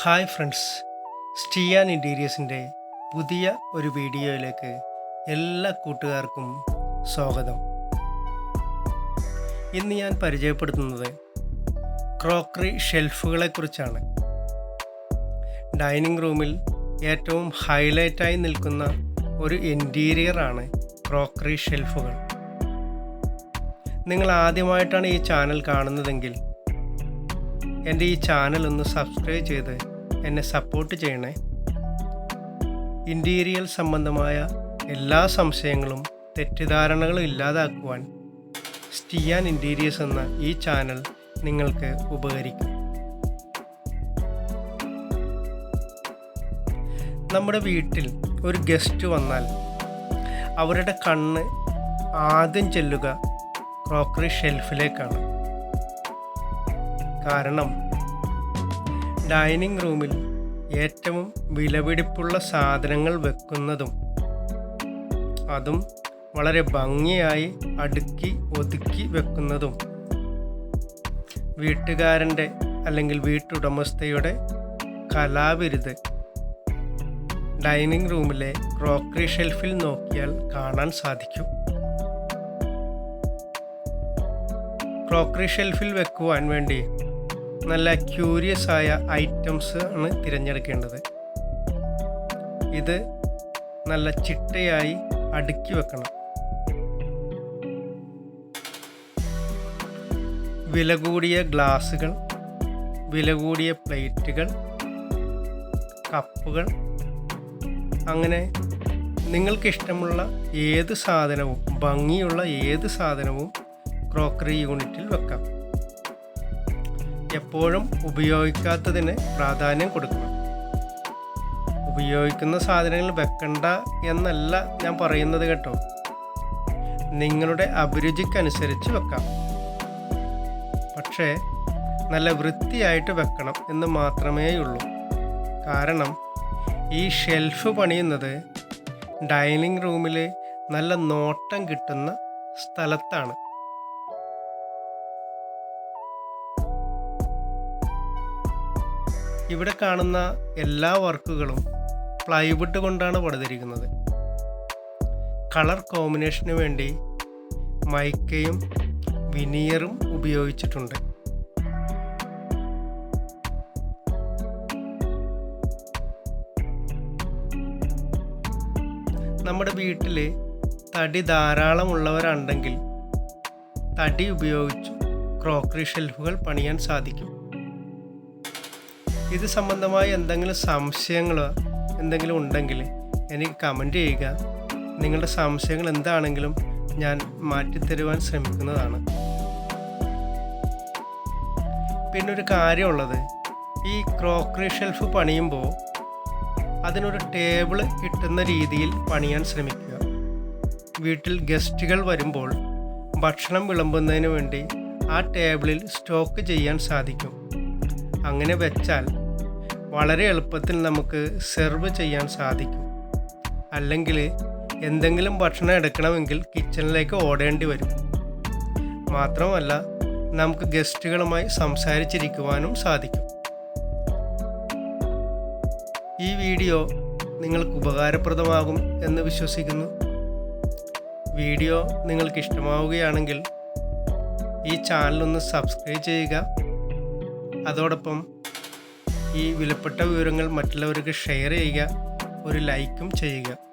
Hi friends. സ്റ്റിയാൻ ഇന്റീരിയേഴ്സിന്റെ പുതിയ ഒരു വീഡിയോയിലേക്ക് എല്ലാ കൂട്ടുകാർക്കും സ്വാഗതം. ഇന്ന് ഞാൻ പരിചയപ്പെടുത്തുന്നത് ക്രോക്കറി ഷെൽഫുകളെക്കുറിച്ചാണ്. ഡൈനിങ് റൂമിൽ ഏറ്റവും ഹൈലൈറ്റായി നിൽക്കുന്ന ഒരു ഇന്റീരിയറാണ് ക്രോക്കറി ഷെൽഫുകൾ. നിങ്ങൾ ആദ്യമായിട്ടാണ് ഈ ചാനൽ കാണുന്നതെങ്കിൽ എന്റെ ഈ ചാനൽ ഒന്ന് സബ്സ്ക്രൈബ് ചെയ്ത് എന്നെ സപ്പോർട്ട് ചെയ്യണേ. ഇന്റീരിയൽ സംബന്ധമായ എല്ലാ സംശയങ്ങളും തെറ്റിദ്ധാരണകളും ഇല്ലാതാക്കുവാൻ സ്റ്റിയാൻ ഇന്റീരിയേഴ്സ് എന്ന ഈ ചാനൽ നിങ്ങൾക്ക് ഉപകരിക്കും. നമ്മുടെ വീട്ടിൽ ഒരു ഗസ്റ്റ് വന്നാൽ അവരുടെ കണ്ണ് ആദ്യം ചെല്ലുക ക്രോക്കറി ഷെൽഫിലേക്കാണ് കാരണം ഡൈനിങ് റൂമിൽ ഏറ്റവും വിലപിടിപ്പുള്ള സാധനങ്ങൾ വെക്കുന്നതും അതും വളരെ ഭംഗിയായി അടുക്കി ഒതുക്കി വെക്കുന്നതും വീട്ടുകാരന്റെ അല്ലെങ്കിൽ വീട്ടുടമസ്ഥയുടെ കലാവിരുത് ഡൈനിങ് റൂമിലെ ക്രോക്കറി ഷെൽഫിൽ നോക്കിയാൽ കാണാൻ സാധിക്കും. ക്രോക്കറി ഷെൽഫിൽ വെക്കുവാൻ വേണ്ടി നല്ല ക്യൂരിയസ് ആയ ഐറ്റംസ് ആണ് തിരഞ്ഞെടുക്കേണ്ടത്. ഇത് നല്ല ചിട്ടയായി അടുക്കി വെക്കണം. വില കൂടിയ ഗ്ലാസുകൾ വില കൂടിയ പ്ലേറ്റുകൾ കപ്പുകൾ അങ്ങനെ നിങ്ങൾക്കിഷ്ടമുള്ള ഏത് സാധനവും ഭംഗിയുള്ള ഏത് സാധനവും ക്രോക്കറി യൂണിറ്റിൽ വെക്കാം. എപ്പോഴും ഉപയോഗിക്കാത്തതിന് പ്രാധാന്യം കൊടുക്കണം. ഉപയോഗിക്കുന്ന സാധനങ്ങൾ വെക്കണ്ട എന്നല്ല ഞാൻ പറയുന്നത് കേട്ടോ. നിങ്ങളുടെ അഭിരുചിക്കനുസരിച്ച് വെക്കാം. പക്ഷേ നല്ല വൃത്തിയായിട്ട് വെക്കണം എന്ന് മാത്രമേ ഉള്ളൂ കാരണം ഈ ഷെൽഫ് പണിയുന്നത് ഡൈനിങ് റൂമിൽ നല്ല നോട്ടം കിട്ടുന്ന സ്ഥലത്താണ്. ഇവിടെ കാണുന്ന എല്ലാ വർക്കുകളും പ്ലൈവുഡ് കൊണ്ടാണ് പണിതിരിക്കുന്നത്. കളർ കോമ്പിനേഷന് വേണ്ടി മൈക്കയും വിനിയറും ഉപയോഗിച്ചിട്ടുണ്ട്. നമ്മുടെ വീട്ടിൽ തടി ധാരാളമുള്ളവരുണ്ടെങ്കിൽ തടി ഉപയോഗിച്ച് ക്രോക്കറി ഷെൽഫുകൾ പണിയാൻ സാധിക്കും. ഇത് സംബന്ധമായ എന്തെങ്കിലും സംശയങ്ങളോ എന്തെങ്കിലും ഉണ്ടെങ്കിൽ എനിക്ക് കമന്റ് ചെയ്യുക. നിങ്ങളുടെ സംശയങ്ങൾ എന്താണെങ്കിലും ഞാൻ മാറ്റിത്തരുവാൻ ശ്രമിക്കുന്നതാണ്. പിന്നെ ഒരു കാര്യമുള്ളത് ഈ ക്രോക്കറി ഷെൽഫ് പണിയുമ്പോൾ അതിനൊരു ടേബിൾ കിട്ടുന്ന രീതിയിൽ പണിയാൻ ശ്രമിക്കുക. വീട്ടിൽ ഗസ്റ്റുകൾ വരുമ്പോൾ ഭക്ഷണം വിളമ്പുന്നതിന് വേണ്ടി ആ ടേബിളിൽ സ്റ്റോക്ക് ചെയ്യാൻ സാധിക്കും. അങ്ങനെ വെച്ചാൽ വളരെ എളുപ്പത്തിൽ നമുക്ക് സെർവ് ചെയ്യാൻ സാധിക്കും. അല്ലെങ്കിൽ എന്തെങ്കിലും ഭക്ഷണം എടുക്കണമെങ്കിൽ കിച്ചണിലേക്ക് ഓടേണ്ടി വരും. മാത്രമല്ല നമുക്ക് ഗസ്റ്റുകളുമായി സംസാരിച്ചിരിക്കുവാനും സാധിക്കും. ഈ വീഡിയോ നിങ്ങൾക്ക് ഉപകാരപ്രദമാകും എന്ന് വിശ്വസിക്കുന്നു. വീഡിയോ നിങ്ങൾക്ക് ഇഷ്ടമാവുകയാണെങ്കിൽ ഈ ചാനലൊന്ന് സബ്സ്ക്രൈബ് ചെയ്യുക. അതോടൊപ്പം ഈ വിലപ്പെട്ട വിവരങ്ങൾ മറ്റുള്ളവർക്ക് ഷെയർ ചെയ്യുക ഒരു ലൈക്കും ചെയ്യുക.